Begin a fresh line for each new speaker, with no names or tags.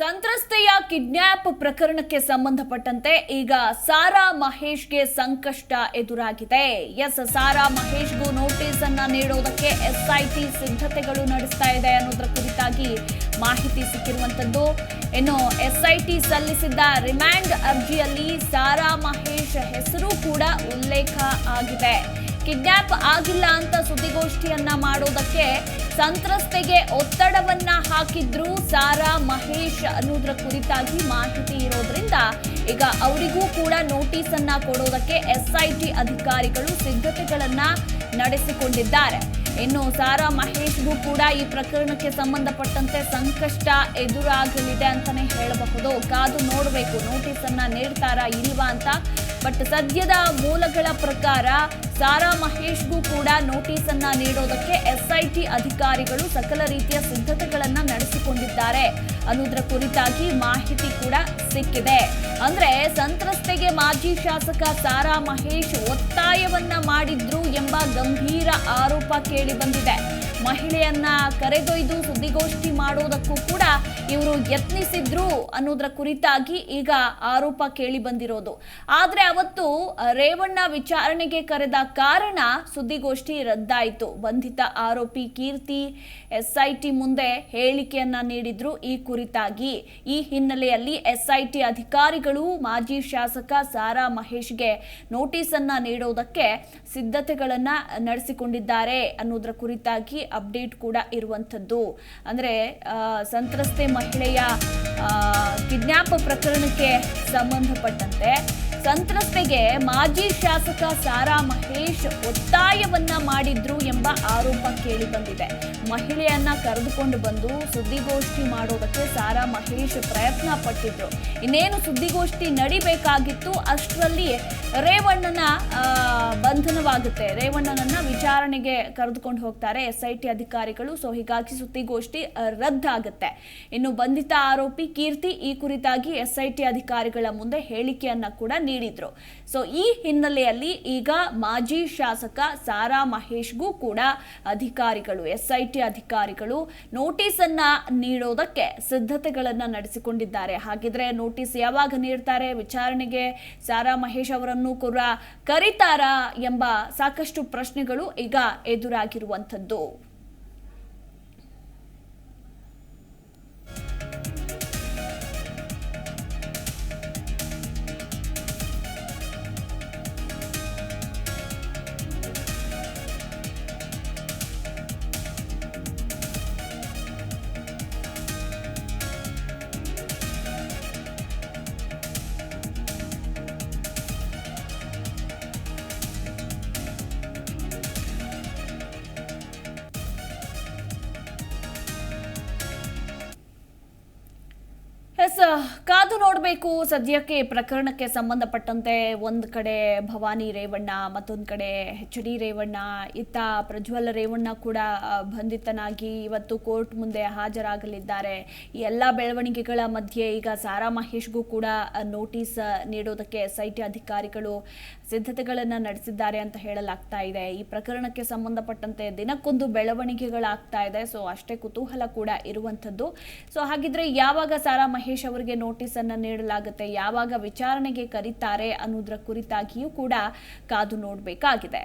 ಸಂತ್ರಸ್ತೆಯ kidnap ಪ್ರಕರಣಕ್ಕೆ ಸಂಬಂಧಪಟ್ಟಂತೆ ಈಗ ಸಾರಾ ಮಹೇಶ್ಗೆ ಸಂಕಷ್ಟ ಎದುರಾಗಿದೆ. ಎಸ್, ಸಾರಾ ಮಹೇಶ್ಗೂ ನೋಟಿಸ್ ಅನ್ನ ನೀಡೋದಕ್ಕೆ ಎಸ್ಐಟಿ ಸಿದ್ಧತೆಗಳು ನಡೆಸ್ತಾ ಇದೆ ಅನ್ನೋದರ ಕುರಿತಾಗಿ ಮಾಹಿತಿ ಸಿಕ್ಕಿರುವಂತದ್ದು. ಇನ್ನು ಎಸ್ಐಟಿ ಸಲ್ಲಿಸಿದ್ದ ರಿಮ್ಯಾಂಡ್ ಅರ್ಜಿಯಲ್ಲಿ ಸಾರಾ ಮಹೇಶ್ ಹೆಸರು ಕೂಡ ಉಲ್ಲೇಖ ಆಗಿದೆ. ಕಿಡ್ನ್ಯಾಪ್ ಆಗಿಲ್ಲ ಅಂತ ಸುದ್ದಿಗೋಷ್ಠಿಯನ್ನ ಮಾಡೋದಕ್ಕೆ ಸಂತ್ರಸ್ತೆಗೆ ಒತ್ತಡವನ್ನ ಹಾಕಿದ್ರು ಸಾರಾ ಮಹೇಶ್ ಅನ್ನೋದ್ರ ಕುರಿತಾಗಿ ಮಾಹಿತಿ ಇರೋದ್ರಿಂದ ಈಗ ಅವರಿಗೂ ಕೂಡ ನೋಟಿಸ್ ಅನ್ನ ಕೊಡೋದಕ್ಕೆ ಎಸ್ಐಟಿ ಅಧಿಕಾರಿಗಳು ಸಿದ್ಧತೆಗಳನ್ನ ನಡೆಸಿಕೊಂಡಿದ್ದಾರೆ. ಇನ್ನು ಸಾರಾ ಮಹೇಶ್ಗೂ ಕೂಡ ಈ ಪ್ರಕರಣಕ್ಕೆ ಸಂಬಂಧಪಟ್ಟಂತೆ ಸಂಕಷ್ಟ ಎದುರಾಗಲಿದೆ ಅಂತಾನೆ ಹೇಳಬಹುದು. ಕಾದು ನೋಡಬೇಕು ನೋಟಿಸ್ ಅನ್ನ ನೀಡ್ತಾರಾ ಇಲ್ವಾ ಅಂತ ಬಟ್ ಸದ್ಯದ ಮೂಲಗಳ ಪ್ರಕಾರ ಸಾರಾ ಮಹೇಶ್ಗೂ ಕೂಡ ನೋಟಿಸ್ ಅನ್ನ ನೀಡೋದಕ್ಕೆ ಎಸ್ಐಟಿ ಅಧಿಕಾರಿಗಳು ಸಕಲ ರೀತಿಯ ಸಿದ್ಧತೆಗಳನ್ನ ನಡೆಸಿಕೊಂಡಿದ್ದಾರೆ. ಅನ್ನೋದ್ರ ಕುರಿತಾಗಿ ಮಾಹಿತಿ ಕೂಡ ಸಿಕ್ಕಿದೆ. ಅಂದ್ರೆ ಸಂತ್ರಸ್ತೆಗೆ ಮಾಜಿ ಶಾಸಕ ಸಾರಾ ಮಹೇಶ್ ಒತ್ತಾಯವನ್ನ ಮಾಡಿದ್ರು ಎಂಬ ಗಂಭೀರ ಆರೋಪ ಕೇಳಿ ಬಂದಿದೆ. ಮಹಿಳೆಯನ್ನ ಕರೆದೊಯ್ದು ಸುದ್ದಿಗೋಷ್ಠಿ ಮಾಡೋದಕ್ಕೂ ಕೂಡ ಇವರು ಯತ್ನಿಸಿದ್ರು ಅನ್ನೋದ್ರ ಕುರಿತಾಗಿ ಈಗ ಆರೋಪ ಕೇಳಿ ಬಂದಿರೋದು. ಆದ್ರೆ ಅವತ್ತು ರೇವಣ್ಣ ವಿಚಾರಣೆಗೆ ಕರೆದ ಕಾರಣ ಸುದ್ದಿಗೋಷ್ಠಿ ರದ್ದಾಯಿತು. ಬಂಧಿತ ಆರೋಪಿ ಕೀರ್ತಿ ಎಸ್ಐಟಿ ಮುಂದೆ ಹೇಳಿಕೆಯನ್ನ ನೀಡಿದ್ರು ಈ ಕುರಿತಾಗಿ. ಈ ಹಿನ್ನೆಲೆಯಲ್ಲಿ ಎಸ್ಐಟಿ ಅಧಿಕಾರಿಗಳು ಮಾಜಿ ಶಾಸಕ ಸಾರಾ ಮಹೇಶ್ಗೆ ನೋಟಿಸ್ ಅನ್ನ ನೀಡೋದಕ್ಕೆ ಸಿದ್ಧತೆಗಳನ್ನ ನಡೆಸಿಕೊಂಡಿದ್ದಾರೆ ಅನ್ನೋದ್ರ ಕುರಿತಾಗಿ ಅಪ್ಡೇಟ್ ಕೂಡ ಇರುವಂಥದ್ದು. ಅಂದ್ರೆ ಆ, ಸಂತ್ರಸ್ತೆ ಮಹಿಳೆಯ ಕಿಡ್ನ್ಯಾಪ್ ಪ್ರಕರಣಕ್ಕೆ ಸಂಬಂಧಪಟ್ಟಂತೆ ಸಂತ್ರಸ್ತೆಗೆ ಮಾಜಿ ಶಾಸಕ ಸಾರಾ ಮಹೇಶ್ ಒತ್ತಾಯವನ್ನ ಮಾಡಿದ್ರು ಎಂಬ ಆರೋಪ ಕೇಳಿ ಬಂದಿದೆ ಮಹಿಳೆಯನ್ನ ಕರೆದುಕೊಂಡು ಬಂದು ಸುದ್ದಿಗೋಷ್ಠಿ ಮಾಡೋದಕ್ಕೆ ಸಾರಾ ಮಹೇಶ್ ಪ್ರಯತ್ನ ಪಟ್ಟಿದ್ರು. ಇನ್ನೇನು ಸುದ್ದಿಗೋಷ್ಠಿ ನಡಿಬೇಕಾಗಿತ್ತು ಅಷ್ಟರಲ್ಲಿ ರೇವಣ್ಣನ ಬಂಧನವಾಗುತ್ತೆ. ರೇವಣ್ಣನನ್ನ ವಿಚಾರಣೆಗೆ ಕರೆದುಕೊಂಡು ಹೋಗ್ತಾರೆ ಎಸ್ ಐ ಟಿ ಅಧಿಕಾರಿಗಳು. ಸೊ, ಹೀಗಾಗಿ ಸುದ್ದಿಗೋಷ್ಠಿ ರದ್ದಾಗುತ್ತೆ. ಇನ್ನು ಬಂಧಿತ ಆರೋಪಿ ಕೀರ್ತಿ, ಈ ಕುರಿತಾಗಿ ಎಸ್ ಐ ಟಿ ಅಧಿಕಾರಿಗಳ ಮುಂದೆ ಹೇಳಿಕೆಯನ್ನ ಕೂಡ ನೀಡಿದ್ರು. ಸೊ, ಈ ಹಿನ್ನೆಲೆಯಲ್ಲಿ ಈಗ ಮಾಜಿ ಶಾಸಕ ಸಾರಾ ಮಹೇಶ್ಗೂ ಕೂಡ ಅಧಿಕಾರಿಗಳು ಎಸ್ ಐ ಟಿ ಅಧಿಕಾರಿಗಳು ನೋಟಿಸ್ ಅನ್ನ ನೀಡೋದಕ್ಕೆ ಸಿದ್ಧತೆಗಳನ್ನ ನಡೆಸಿಕೊಂಡಿದ್ದಾರೆ. ಹಾಗಿದ್ರೆ ನೋಟಿಸ್ ಯಾವಾಗ ನೀಡ್ತಾರೆ? ವಿಚಾರಣೆಗೆ ಸಾರಾ ಮಹೇಶ್ ಅವರನ್ನು ಕೂಡ ಕರೀತಾರಾ ಎಂಬ ಸಾಕಷ್ಟು ಪ್ರಶ್ನೆಗಳು ಈಗ ಎದುರಾಗಿರುವಂಥದ್ದು. ಎಸ್ ಕಾದು ನೋಡಬೇಕು. ಸದ್ಯಕ್ಕೆ ಪ್ರಕರಣಕ್ಕೆ ಸಂಬಂಧಪಟ್ಟಂತೆ ಒಂದು ಕಡೆ ಭವಾನಿ ರೇವಣ್ಣ, ಮತ್ತೊಂದು ಕಡೆ ಎಚ್ ಡಿ ರೇವಣ್ಣ, ಇತ್ತ ಪ್ರಜ್ವಲ್ ರೇವಣ್ಣ ಕೂಡ ಬಂಧಿತನಾಗಿ ಇವತ್ತು ಕೋರ್ಟ್ ಮುಂದೆ ಹಾಜರಾಗಲಿದ್ದಾರೆ. ಎಲ್ಲ ಬೆಳವಣಿಗೆಗಳ ಮಧ್ಯೆ ಈಗ ಸಾರಾ ಮಹೇಶ್ಗೂ ಕೂಡ ನೋಟಿಸ್ ನೀಡೋದಕ್ಕೆ ಸೈಟಿ ಅಧಿಕಾರಿಗಳು ಸಿದ್ಧತೆಗಳನ್ನು ನಡೆಸಿದ್ದಾರೆ ಅಂತ ಹೇಳಲಾಗ್ತಾ ಇದೆ. ಈ ಪ್ರಕರಣಕ್ಕೆ ಸಂಬಂಧಪಟ್ಟಂತೆ ದಿನಕ್ಕೊಂದು ಬೆಳವಣಿಗೆಗಳಾಗ್ತಾ ಇದೆ. ಸೊ ಅಷ್ಟೇ ಕುತೂಹಲ ಕೂಡ ಇರುವಂಥದ್ದು. ಸೊ ಹಾಗಿದ್ರೆ ಯಾವಾಗ ಸಾರಾ ಮಹೇಶ್ ಅವರಿಗೆ ನೋಟಿಸ್ ಅನ್ನ ನೀಡಲಾಗುತ್ತೆ? ಯಾವಾಗ ವಿಚಾರಣೆಗೆ ಕರೀತಾರೆ ಅನ್ನೋದ್ರ ಕುರಿತಾಗಿಯೂ ಕೂಡ ಕಾದು ನೋಡಬೇಕಾಗಿದೆ.